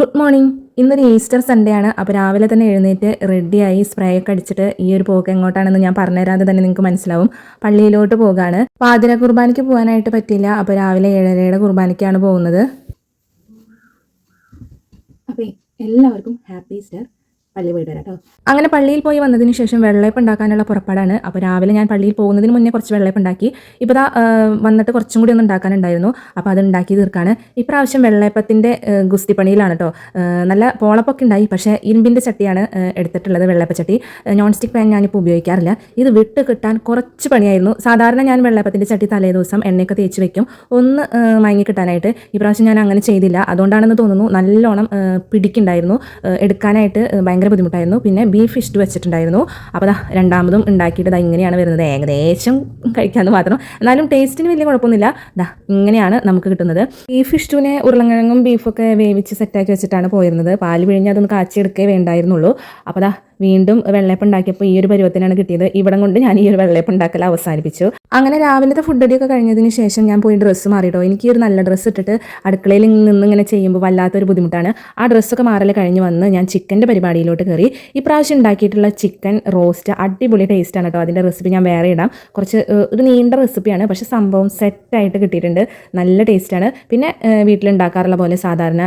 Good morning ഇന്നൊരു Easter Sunday ആണ്. അപ്പോൾ രാവിലെ തന്നെ എഴുന്നേറ്റ് റെഡിയായി സ്പ്രേ ഒക്കെ അടിച്ചിട്ട് ഈ ഒരു പോക്ക് എങ്ങോട്ടാണെന്ന് ഞാൻ പറഞ്ഞുതരാതെ തന്നെ നിങ്ങൾക്ക് മനസ്സിലാവും. പള്ളിയിലോട്ട് പോകാണ്. പാതിര കുർബാനയ്ക്ക് പോകാനായിട്ട് പറ്റില്ല അപ്പോൾ രാവിലെ ഏഴരയുടെ കുർബാനയ്ക്കാണ് പോകുന്നത്. അപ്പോൾ എല്ലാവർക്കും ഹാപ്പി ഈസ്റ്റർ പള്ളി പോയിട്ട് വരാം കേട്ടോ. അങ്ങനെ പള്ളിയിൽ പോയി വന്നതിന് ശേഷം വെള്ളയപ്പ് ഉണ്ടാക്കാനുള്ള പുറപ്പാടാണ്. അപ്പോൾ രാവിലെ ഞാൻ പള്ളിയിൽ പോകുന്നതിന് മുന്നേ കുറച്ച് വെള്ളയപ്പ് ഉണ്ടാക്കി. ഇപ്പോൾ ദാ വന്നിട്ട് കുറച്ചും കൂടി ഒന്ന് ഉണ്ടാക്കാനുണ്ടായിരുന്നു. അപ്പോൾ അത് ഉണ്ടാക്കി തീർക്കാണ്. ഇപ്രാവശ്യം വെള്ളയപ്പത്തിന്റെ ഗുസ്തിപ്പണിയിലാണ് കേട്ടോ നല്ല പോളപ്പൊക്കെ ഉണ്ടായി. പക്ഷേ ഇരുമ്പിന്റെ ചട്ടിയാണ് എടുത്തിട്ടുള്ളത് വെള്ളയപ്പച്ചട്ടി നോൺ സ്റ്റിക്ക് പാൻ ഞാനിപ്പോൾ ഉപയോഗിക്കാറില്ല. ഇത് വിട്ട് കിട്ടാൻ കുറച്ച് പണിയായിരുന്നു. സാധാരണ ഞാൻ വെള്ളയപ്പത്തിന്റെ ചട്ടി തലേ ദിവസം എണ്ണയൊക്കെ തേച്ച് വെക്കും. ഒന്ന് മയങ്ങി കിട്ടാനായിട്ട്. ഇപ്രാവശ്യം ഞാൻ അങ്ങനെ ചെയ്തില്ല. അതുകൊണ്ടാണെന്ന് തോന്നുന്നു നല്ലോണം പിടിക്കുണ്ടായിരുന്നു. എടുക്കാനായിട്ട് ആ, ഭയങ്കര ബുദ്ധിമുട്ടായിരുന്നു. പിന്നെ ബീഫ് ഇഷ്ടു വെച്ചിട്ടുണ്ടായിരുന്നു. അപ്പോൾ അതാ രണ്ടാമതും ഉണ്ടാക്കിയിട്ട് ദാ ഇങ്ങനെയാണ് വരുന്നത്. ഏകദേശം കഴിക്കാമെന്ന് മാത്രം. എന്നാലും ടേസ്റ്റിന് വലിയ കുഴപ്പമൊന്നുമില്ല. ദാ ഇങ്ങനെയാണ് നമുക്ക് കിട്ടുന്നത്. ബീഫ് ഇഷ്ടുവിനെ ഉരുളങ്കിഴങ്ങും ബീഫൊക്കെ വേവിച്ച് സെറ്റാക്കി വെച്ചിട്ടാണ് പോയിരുന്നത്. പാൽ പിഴിഞ്ഞ് അതൊന്ന് കാച്ചിയെടുക്കേ വേണ്ടായിരുന്നുള്ളൂ. അപ്പോൾ ദാ വീണ്ടും വെള്ളയപ്പം ഉണ്ടാക്കിയപ്പോൾ ഈ ഒരു പരുവത്തിനാണ് കിട്ടിയത്. ഇവിടം കൊണ്ട് ഞാൻ ഈ ഒരു വെള്ളയപ്പം ഉണ്ടാക്കൽ അവസാനിപ്പിച്ചു. അങ്ങനെ രാവിലത്തെ ഫുഡ് അടിയൊക്കെ കഴിഞ്ഞതിന് ശേഷം ഞാൻ പോയി ഡ്രസ്സ് മാറിയിട്ടോ. എനിക്ക് ഒരു നല്ല ഡ്രസ്സ് ഇട്ടിട്ട് അടുക്കളയിൽ നിന്ന് ഇങ്ങനെ ചെയ്യുമ്പോൾ വല്ലാത്തൊരു ബുദ്ധിമുട്ടാണ്. ആ ഡ്രസ്സൊക്കെ മാറൽ കഴിഞ്ഞ് വന്ന് ഞാൻ ചിക്കന്റെ പരിപാടിയിലോട്ട് കയറി. ഇപ്രാവശ്യം ഉണ്ടാക്കിയിട്ടുള്ള ചിക്കൻ റോസ്റ്റ് അടിപൊളി ടേസ്റ്റാണ് കേട്ടോ. അതിന്റെ റെസിപ്പി ഞാൻ വേറെ ഇടാം. കുറച്ച് ഒരു നീണ്ട റെസിപ്പിയാണ് പക്ഷെ സംഭവം സെറ്റായിട്ട് കിട്ടിയിട്ടുണ്ട്. നല്ല ടേസ്റ്റാണ് പിന്നെ വീട്ടിലുണ്ടാക്കാറുള്ള പോലെ സാധാരണ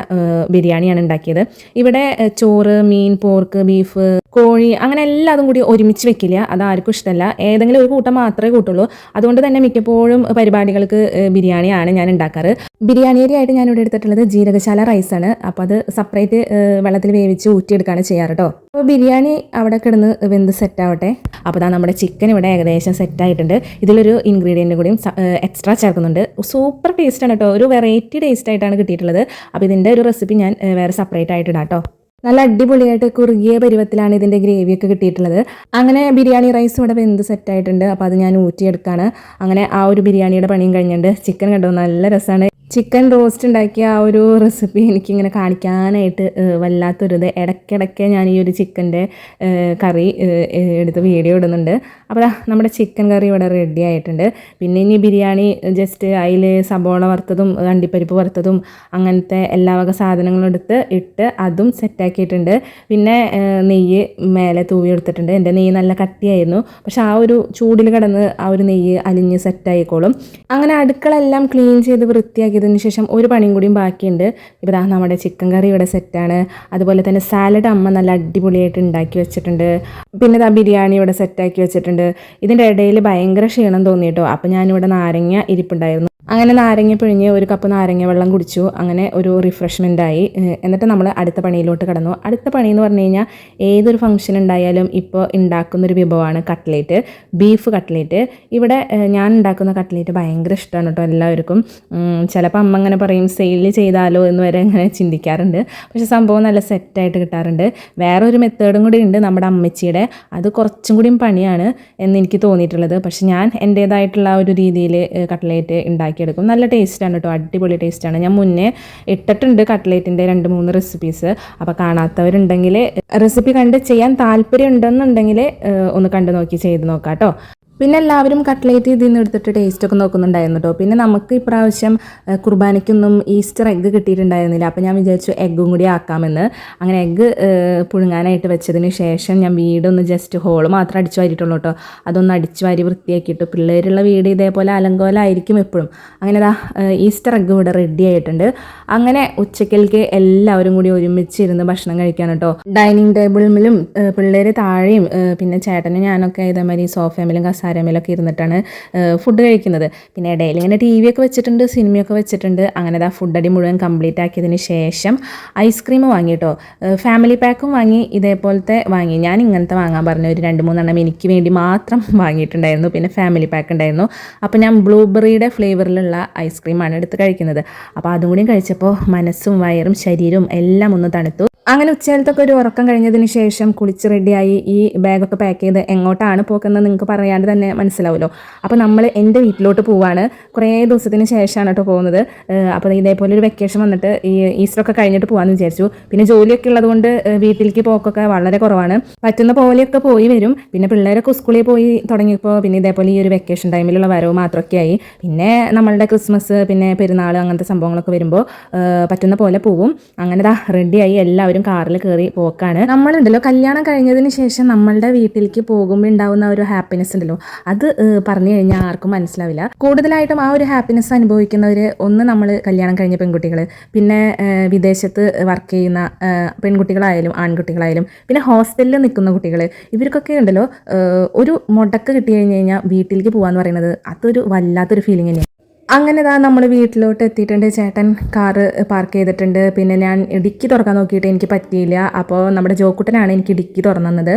ബിരിയാണിയാണ് ഉണ്ടാക്കിയത്. ഇവിടെ ചോറ് മീൻ പോർക്ക് ബീഫ് കോഴി അങ്ങനെ എല്ലാതും കൂടി ഒരുമിച്ച് വെക്കില്ല. അത് ആർക്കും ഇഷ്ടമല്ല. ഏതെങ്കിലും ഒരു കൂട്ടം മാത്രമേ കൂട്ടുള്ളൂ. അതുകൊണ്ട് തന്നെ മിക്കപ്പോഴും പരിപാടികൾക്ക് ബിരിയാണിയാണ് ഞാൻ ഉണ്ടാക്കാറ്. ബിരിയാണി അരി ആയിട്ട് ഇവിടെ എടുത്തിട്ടുള്ളത് ജീരകശാല റൈസാണ്. അപ്പോൾ അത് സെപ്പറേറ്റ് വെള്ളത്തിൽ വേവിച്ച് ഊറ്റിയെടുക്കുകയാണ് ചെയ്യാറ് കേട്ടോ അപ്പോൾ ബിരിയാണി അവിടെ കിടന്ന് വെന്ത് സെറ്റാവട്ടെ അപ്പോൾ അതാ നമ്മുടെ ചിക്കൻ ഇവിടെ ഏകദേശം സെറ്റായിട്ടുണ്ട് ഇതിലൊരു ഇൻഗ്രീഡിയന്റ് കൂടിയും എക്സ്ട്രാ ചേർക്കുന്നുണ്ട്. സൂപ്പർ ടേസ്റ്റാണ് കേട്ടോ ഒരു വെറൈറ്റി ടേസ്റ്റ് ആയിട്ടാണ് കിട്ടിയിട്ടുള്ളത്. അപ്പോൾ ഇതിന്റെ ഒരു റെസിപ്പി ഞാൻ വേറെ സെപ്പറേറ്റ് ആയിട്ട് ഇടാം കേട്ടോ നല്ല അടിപൊളിയായിട്ട് കുറുകിയ പരുവത്തിലാണ് ഇതിന്റെ ഗ്രേവിയൊക്കെ കിട്ടിയിട്ടുള്ളത്. അങ്ങനെ ബിരിയാണി റൈസ് ഇവിടെ വെന്ത് സെറ്റായിട്ടുണ്ട് അപ്പോൾ അത് ഞാൻ ഊറ്റിയെടുക്കുകയാണ് അങ്ങനെ ആ ഒരു ബിരിയാണിയുടെ പണിയും കഴിഞ്ഞിട്ടുണ്ട്. ചിക്കൻ കണ്ടോ? നല്ല രസമാണ് ചിക്കൻ റോസ്റ്റ് ഉണ്ടാക്കിയ ആ ഒരു റെസിപ്പി എനിക്കിങ്ങനെ കാണിക്കാനായിട്ട് വല്ലാത്തൊരിത്. ഇടയ്ക്കിടയ്ക്ക് ഞാൻ ഈ ഒരു ചിക്കന്റെ കറി എടുത്ത് വീഡിയോ ഇടുന്നുണ്ട്. അപ്പോൾ നമ്മുടെ ചിക്കൻ കറി ഇവിടെ റെഡി ആയിട്ടുണ്ട്. പിന്നെ ഇനി ബിരിയാണി ജസ്റ്റ് അതിൽ സബോള വറുത്തതും അണ്ടിപ്പരിപ്പ് വറുത്തതും അങ്ങനത്തെ എല്ലാ വക സാധനങ്ങളും എടുത്ത് ഇട്ട് അതും സെറ്റാക്കിയിട്ടുണ്ട്. പിന്നെ നെയ്യ് മേലെ തൂവി എടുത്തിട്ടുണ്ട്. എന്റെ നെയ്യ് നല്ല കട്ടിയായിരുന്നു. പക്ഷെ ആ ഒരു ചൂടിൽ കിടന്ന് ആ ഒരു നെയ്യ് അലിഞ്ഞ് സെറ്റായിക്കോളും. അങ്ങനെ അടുക്കളെല്ലാം ക്ലീൻ ചെയ്ത് വൃത്തിയാക്കിയതിന് ശേഷം ഒരു പണിയും കൂടിയും ബാക്കിയുണ്ട്. ഇപ്പോൾ നമ്മുടെ ചിക്കൻ കറി ഇവിടെ സെറ്റാണ് അതുപോലെ തന്നെ സാലഡ് അമ്മ നല്ല അടിപൊളിയായിട്ട് ഉണ്ടാക്കി വെച്ചിട്ടുണ്ട്. പിന്നെ ദാ ബിരിയാണി ഇവിടെ സെറ്റാക്കി വെച്ചിട്ടുണ്ട്. ഇതിന്റെ ഇടയിൽ ഭയങ്കര ക്ഷീണം തോന്നിയിട്ടോ അപ്പോൾ ഞാനിവിടെ നാരങ്ങ ഇരിപ്പുണ്ടായിരുന്നു. അങ്ങനെ നാരങ്ങ പിഴിഞ്ഞ് ഒരു കപ്പ് നാരങ്ങ വെള്ളം കുടിച്ചു. അങ്ങനെ ഒരു റിഫ്രഷ്മെന്റ് ആയി. എന്നിട്ട് നമ്മൾ അടുത്ത പണിയിലോട്ട് കടന്നു. അടുത്ത പണി എന്ന് പറഞ്ഞു കഴിഞ്ഞാൽ ഏതൊരു ഫംഗ്ഷൻ ഉണ്ടായാലും ഇപ്പോൾ ഉണ്ടാക്കുന്നൊരു വിഭവമാണ് കട്ട്ലേറ്റ്. Beef cutlet. ഇവിടെ ഞാൻ ഉണ്ടാക്കുന്ന കട്ട്ലേറ്റ് ഭയങ്കര ഇഷ്ടമാണ് കേട്ടോ എല്ലാവർക്കും. ചിലപ്പോൾ അമ്മ അങ്ങനെ പറയും സെയിൽ ചെയ്താലോ എന്ന് വരെ അങ്ങനെ ചിന്തിക്കാറുണ്ട്. പക്ഷേ സംഭവം നല്ല സെറ്റായിട്ട് കിട്ടാറുണ്ട്. വേറെ ഒരു മെത്തേഡും കൂടി ഉണ്ട് നമ്മുടെ അമ്മച്ചിയുടെ. അത് കുറച്ചും കൂടിയും പണിയാണ് എന്ന് എനിക്ക് തോന്നിയിട്ടുള്ളത്. പക്ഷേ ഞാൻ എന്റേതായിട്ടുള്ള ഒരു രീതിയിൽ കട്ട്ലേറ്റ് ഉണ്ടാക്കിയെടുക്കും. നല്ല ടേസ്റ്റാണ് കേട്ടോ. അടിപൊളി ടേസ്റ്റാണ് ഞാൻ മുന്നേ ഇട്ടിട്ടുണ്ട് കട്ട്ലേറ്റിന്റെ രണ്ട് മൂന്ന് റെസിപ്പീസ് അപ്പോൾ കാണാത്തവരുണ്ടെങ്കിൽ റെസിപ്പി കണ്ട് ചെയ്യാൻ താല്പര്യം ഉണ്ടെന്നുണ്ടെങ്കിൽ ഒന്ന് കണ്ടു നോക്കി ചെയ്ത് നോക്കാം കേട്ടോ. പിന്നെ എല്ലാവരും കട്ട്ലേറ്റ് ഇതിൽ നിന്ന് എടുത്തിട്ട് ടേസ്റ്റ് ഒക്കെ നോക്കുന്നുണ്ടായിരുന്നു കേട്ടോ പിന്നെ നമുക്ക് ഇപ്രാവശ്യം കുർബാനയ്ക്കൊന്നും ഈസ്റ്റർ എഗ്ഗ് കിട്ടിയിട്ടുണ്ടായിരുന്നില്ല. അപ്പോൾ ഞാൻ വിചാരിച്ചു എഗ്ഗും കൂടി ആക്കാമെന്ന്. അങ്ങനെ എഗ്ഗ് പുഴുങ്ങാനായിട്ട് വെച്ചതിന് ശേഷം ഞാൻ വീടൊന്ന് ജസ്റ്റ് ഹോൾ മാത്രം അടിച്ചു വാരിയിട്ടുള്ളൂ കേട്ടോ അതൊന്ന് അടിച്ചു വാരി വൃത്തിയാക്കിയിട്ട് പിള്ളേരുള്ള വീട് ഇതേപോലെ അലങ്കോലായിരിക്കും എപ്പോഴും. അങ്ങനെ ദാ ഈസ്റ്റർ എഗ്ഗ് ഇവിടെ റെഡി ആയിട്ടുണ്ട്. അങ്ങനെ ഉച്ചക്കലേക്ക് എല്ലാവരും കൂടി ഒരുമിച്ചിരുന്ന് ഭക്ഷണം കഴിക്കാൻ കേട്ടോ ഡൈനിങ് ടേബിളിലും പിള്ളേർ താഴെയും പിന്നെ ചേട്ടനും ഞാനൊക്കെ ഇതേമാതിരി സോഫയമേലും കസാരമേലൊക്കെ ഇരുന്നിട്ടാണ് ഫുഡ് കഴിക്കുന്നത്. പിന്നെ ഇടയിൽ ഇങ്ങനെ ടി വി ഒക്കെ വെച്ചിട്ടുണ്ട് സിനിമയൊക്കെ വെച്ചിട്ടുണ്ട്. അങ്ങനെ ഫുഡ് അടി മുഴുവൻ കംപ്ലീറ്റ് ആക്കിയതിന് ശേഷം ഐസ്ക്രീം വാങ്ങി കേട്ടോ ഫാമിലി പാക്കും വാങ്ങി ഇതേപോലത്തെ വാങ്ങി. ഞാൻ ഇങ്ങനത്തെ വാങ്ങാൻ പറഞ്ഞു ഒരു രണ്ട് മൂന്നെണ്ണം എനിക്ക് വേണ്ടി മാത്രം വാങ്ങിയിട്ടുണ്ടായിരുന്നു. പിന്നെ ഫാമിലി പാക്ക് ഉണ്ടായിരുന്നു. അപ്പോൾ ഞാൻ ബ്ലൂബെറിയുടെ ഫ്ലേവറിലുള്ള ഐസ്ക്രീമാണ് എടുത്ത് കഴിക്കുന്നത്. അപ്പോൾ അതും കൂടി കഴിച്ചപ്പോൾ മനസ്സും വയറും ശരീരവും എല്ലാം ഒന്ന് തണുത്തു. അങ്ങനെ ഉച്ചകാലത്തൊക്കെ ഒരു ഉറക്കം കഴിഞ്ഞതിന് ശേഷം കുളിച്ച് റെഡിയായി ഈ ബാഗൊക്കെ പാക്ക് ചെയ്ത് എങ്ങോട്ടാണ് പോക്കുന്നത് നിങ്ങൾക്ക് പറയാണ്ട് തന്നെ മനസ്സിലാവുമല്ലോ. അപ്പോൾ നമ്മൾ എന്റെ വീട്ടിലോട്ട് പോവാണ്. കുറേ ദിവസത്തിന് ശേഷമാണ് കേട്ടോ പോകുന്നത്. അപ്പോൾ ഇതേപോലെ ഒരു വെക്കേഷൻ വന്നിട്ട് ഈ ഈസ്റ്ററൊക്കെ കഴിഞ്ഞിട്ട് പോകാമെന്ന് വിചാരിച്ചു. പിന്നെ ജോലിയൊക്കെ ഉള്ളതുകൊണ്ട് വീട്ടിലേക്ക് പോക്കൊക്കെ വളരെ കുറവാണ്. പറ്റുന്ന പോലെയൊക്കെ പോയി വരും. പിന്നെ പിള്ളേരൊക്കെ സ്കൂളിൽ പോയി തുടങ്ങിയപ്പോൾ പിന്നെ ഇതേപോലെ ഈ ഒരു വെക്കേഷൻ ടൈമിലുള്ള വരവ് മാത്രമൊക്കെ ആയി. പിന്നെ നമ്മളുടെ ക്രിസ്മസ് പിന്നെ പെരുന്നാൾ അങ്ങനത്തെ സംഭവങ്ങളൊക്കെ വരുമ്പോൾ പറ്റുന്ന പോലെ പോവും. അങ്ങനെ ദാ റെഡിയായി എല്ലാവരും കാറിൽ കയറി പോക്കാണ്. നമ്മളുണ്ടല്ലോ കല്യാണം കഴിഞ്ഞതിന് ശേഷം നമ്മളുടെ വീട്ടിലേക്ക് പോകുമ്പോൾ ഉണ്ടാവുന്ന ഒരു ഹാപ്പിനെസ് ഉണ്ടല്ലോ. അത് പറഞ്ഞു കഴിഞ്ഞാൽ ആർക്കും മനസ്സിലാവില്ല. കൂടുതലായിട്ടും ആ ഒരു ഹാപ്പിനെസ് അനുഭവിക്കുന്നവർ ഒന്ന് നമ്മൾ കല്യാണം കഴിഞ്ഞ പെൺകുട്ടികൾ പിന്നെ വിദേശത്ത് വർക്ക് ചെയ്യുന്ന പെൺകുട്ടികളായാലും ആൺകുട്ടികളായാലും പിന്നെ ഹോസ്റ്റലിൽ നിൽക്കുന്ന കുട്ടികൾ ഇവർക്കൊക്കെ ഉണ്ടല്ലോ ഒരു മുടക്ക് കിട്ടി കഴിഞ്ഞ് കഴിഞ്ഞാൽ വീട്ടിലേക്ക് പോകാന്ന് പറയുന്നത് അതൊരു വല്ലാത്തൊരു ഫീലിംഗ് തന്നെയാണ്. അങ്ങനെ ഇതാ നമ്മൾ വീട്ടിലോട്ട് എത്തിയിട്ടുണ്ട് ചേട്ടൻ കാറ് പാർക്ക് ചെയ്തിട്ടുണ്ട്. പിന്നെ ഞാൻ ഡിക്കി തുറക്കാൻ നോക്കിയിട്ട് എനിക്ക് പറ്റിയില്ല. അപ്പോൾ നമ്മുടെ ജോക്കുട്ടനാണ് എനിക്ക് ഡിക്കി തുറന്നത്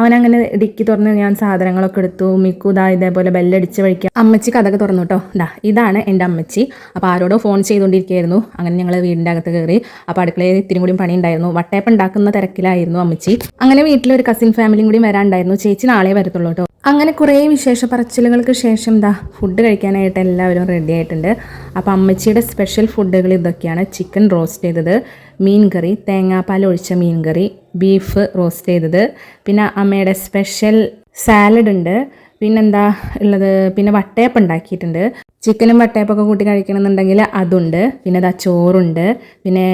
അവനങ്ങനെ ഡിക്കി തുറന്ന് ഞാൻ സാധനങ്ങളൊക്കെ എടുത്തു. മിക്കു ദാ ഇതേപോലെ ബെല്ലടിച്ച് വഴിക്കുക അമ്മച്ചി കഥക്ക് തുറന്നു കേട്ടോ ദാ ഇതാണ് എന്റെ അമ്മച്ചി. അപ്പോൾ ആരോടോ ഫോൺ ചെയ്തുകൊണ്ടിരിക്കുകയായിരുന്നു അങ്ങനെ ഞങ്ങൾ വീടിന്റെ അകത്ത് കയറി. അപ്പോൾ അടുക്കളയിൽ ഇത്തിരി കൂടി പണി ഉണ്ടായിരുന്നു വട്ടയപ്പം ഉണ്ടാക്കുന്ന തിരക്കിലായിരുന്നു അമ്മച്ചി. അങ്ങനെ വീട്ടിലൊരു കസിൻ ഫാമിലിയും കൂടി വരാനുണ്ടായിരുന്നു ചേച്ചി നാളെ വരത്തുള്ളൂ കേട്ടോ അങ്ങനെ കുറേ വിശേഷ പറച്ചിലുകൾക്ക് ശേഷം ദാ ഫുഡ് കഴിക്കാനായിട്ട് എല്ലാവരും റെഡി ആയിട്ടുണ്ട്. അപ്പോൾ അമ്മച്ചിയുടെ സ്പെഷ്യൽ ഫുഡുകൾ ഇതൊക്കെയാണ്. ചിക്കൻ റോസ്റ്റ് ചെയ്തത് മീൻ കറി തേങ്ങാപ്പാൽ ഒഴിച്ച മീൻ കറി ബീഫ് റോസ്റ്റ് ചെയ്തത്. പിന്നെ അമ്മയുടെ സ്പെഷ്യൽ സാലഡ് ഉണ്ട്. പിന്നെന്താ ഉള്ളത്? പിന്നെ വട്ടയപ്പം ഉണ്ടാക്കിയിട്ടുണ്ട്. ചിക്കനും വട്ടയപ്പൊക്കെ കൂട്ടി കഴിക്കണമെന്നുണ്ടെങ്കിൽ അതുണ്ട്. പിന്നെ ദാ ചോറുണ്ട്. പിന്നെ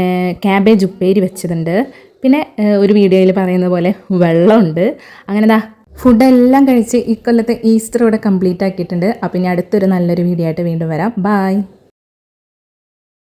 ക്യാബേജ് ഉപ്പേരി വെച്ചതുണ്ട്. പിന്നെ ഒരു വീഡിയോയിൽ പറയുന്ന പോലെ വെള്ളമുണ്ട്. അങ്ങനെ ദാ ഫുഡെല്ലാം കഴിച്ച് ഇക്കൊല്ലത്തെ ഈസ്റ്റർ ഇവിടെ കംപ്ലീറ്റ് ആക്കിയിട്ടുണ്ട്. അപ്പം ഇനി അടുത്തൊരു നല്ലൊരു വീഡിയോ ആയിട്ട് വീണ്ടും വരാം. ബായ്